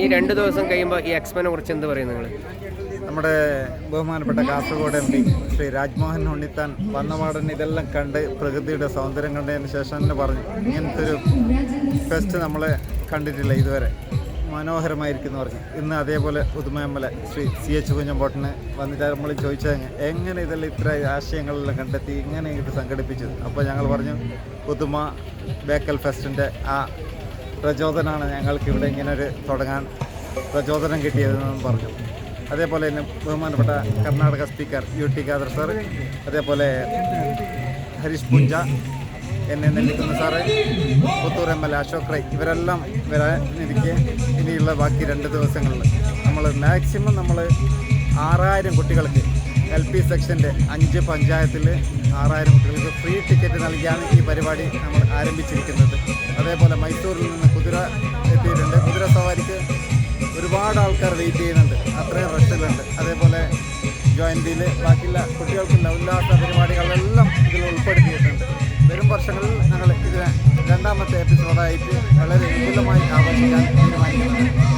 ഈ രണ്ട് ദിവസം കഴിയുമ്പോൾ ഈ എക്സ്പോനെ കുറിച്ച് എന്ത് പറയും നിങ്ങൾ? നമ്മുടെ ബഹുമാനപ്പെട്ട കാസർഗോഡ് എം പി ശ്രീ രാജ്മോഹൻ ഉണ്ണിത്താൻ വന്നപാടൻ ഇതെല്ലാം കണ്ട് പ്രകൃതിയുടെ സൗന്ദര്യം കണ്ടതിന് ശേഷം തന്നെ പറഞ്ഞു ഇങ്ങനത്തെ ഒരു ഫെസ്റ്റ് നമ്മൾ കണ്ടിട്ടില്ല ഇതുവരെ. മനോഹരമായിരിക്കുന്നു പറഞ്ഞു. ഇന്ന് അതേപോലെ പുതുമയമ്മല ശ്രീ സി എച്ച് കുഞ്ഞമ്പോട്ടന് വന്നിട്ട് നമ്മൾ ചോദിച്ചത് എങ്ങനെ ഇതെല്ലാം ഇത്ര ആശയങ്ങളെല്ലാം കണ്ടെത്തി ഇങ്ങനെ ഇത് സംഘടിപ്പിച്ചത്? അപ്പോൾ ഞങ്ങൾ പറഞ്ഞു പുതുമ ബേക്കൽ ഫെസ്റ്റിന്റെ ആ പ്രചോദനമാണ് ഞങ്ങൾക്ക് ഇവിടെ ഇങ്ങനെ ഒരു തുടങ്ങാൻ പ്രചോദനം കിട്ടിയതെന്ന് പറഞ്ഞു. അതേപോലെ തന്നെ ബഹുമാനപ്പെട്ട Karnataka speaker U T Khader sir അതേപോലെ ഹരീഷ് പുഞ്ച എന്നെ Nellikunnu sir Puttur M L A Ashok Rai ഇവരെല്ലാം വരാനിരിക്കെ ഇനിയുള്ള ബാക്കി രണ്ട് ദിവസങ്ങളിൽ നമ്മൾ മാക്സിമം നമ്മൾ ആറായിരം കുട്ടികൾക്ക് എൽ പി സെക്ഷന്റെ അഞ്ച് പഞ്ചായത്തിൽ ആറായിരം കുട്ടികൾക്ക് ഫ്രീ ടിക്കറ്റ് നൽകിയാണ് ഈ പരിപാടി നമ്മൾ ആരംഭിച്ചിരിക്കുന്നത്. അതേപോലെ മൈസൂരിൽ നിന്ന് എത്തിയിട്ടുണ്ട്. കുതിര സവാരിക്ക് ഒരുപാട് ആൾക്കാർ വെയിറ്റ് ചെയ്യുന്നുണ്ട്. അത്രയും റഷിലുണ്ട് അതേപോലെ ജോയിന്റിയിൽ ബാക്കിയുള്ള കുട്ടികൾക്കുള്ള ഉല്ലാസ പരിപാടികളെല്ലാം ഇതിൽ ഉൾപ്പെടുത്തിയിട്ടുണ്ട്. വരും വർഷങ്ങളിൽ ഞങ്ങൾ ഇതിനെ രണ്ടാമത്തെ എപ്പിസോഡായിട്ട് വളരെ വിപുലമായി ആഘോഷിക്കാൻ തീരുമാനിക്കുന്നുണ്ട്